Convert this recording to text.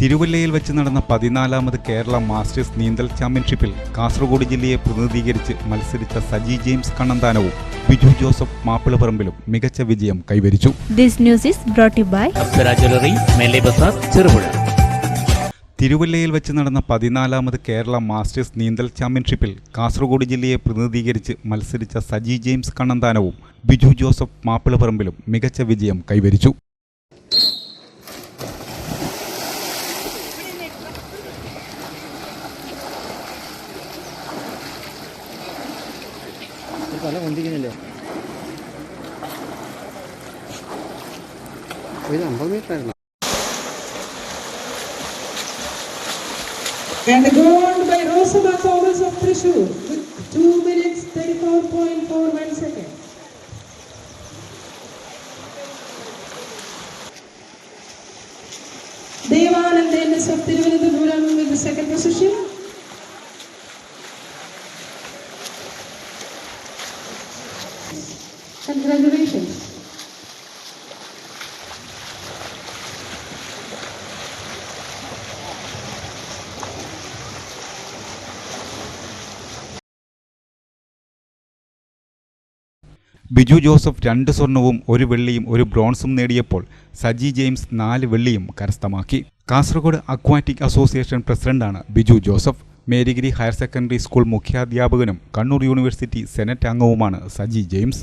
തിരുവല്ലയിൽ വെച്ച് നടന്ന പതിനാലാമത് കേരള മാസ്റ്റേഴ്സ് നീന്തൽ ചാമ്പ്യൻഷിപ്പിൽ കാസർഗോഡ് ജില്ലയെ പ്രതിനിധീകരിച്ച് മത്സരിച്ച സജി ജെയിംസ് കണ്ണന്താനവും ബിജു ജോസഫ് മാപ്പിളപ്പറമ്പിലും മികച്ച വിജയം കൈവരിച്ചു. ബസാർ ചെറുപുഴ. തിരുവല്ലയിൽ വെച്ച് നടന്ന പതിനാലാമത് കേരള മാസ്റ്റേഴ്സ് നീന്തൽ ചാമ്പ്യൻഷിപ്പിൽ കാസർഗോഡ് ജില്ലയെ പ്രതിനിധീകരിച്ച് മത്സരിച്ച സജി ജെയിംസ് കണ്ണന്താനവും ബിജു ജോസഫ് മാപ്പിളപ്പറമ്പിലും മികച്ച വിജയം കൈവരിച്ചു. തല പൊന്തിക്കുന്നില്ലേ ഇത് അമ്പത് മീറ്റർ ആയിരുന്നു And the goal by Rosama Thomas of Trishur with 2 minutes 34.41 seconds. Devanand Dennis of Thiruvananthapuram with the second position. Congratulations. Biju Joseph രണ്ട് സ്വർണവും ഒരു വെള്ളിയും ഒരു ബ്രോൺസും നേടിയപ്പോൾ സജി ജെയിംസ് നാല് വെള്ളിയും കരസ്ഥമാക്കി. കാസർഗോഡ് അക്വാറ്റിക് അസോസിയേഷൻ പ്രസിഡന്റാണ് Biju Joseph. Marygiri higher secondary school മുഖ്യാധ്യാപകനും Kannur university senate അംഗവുമാണ് സജി ജെയിംസ്.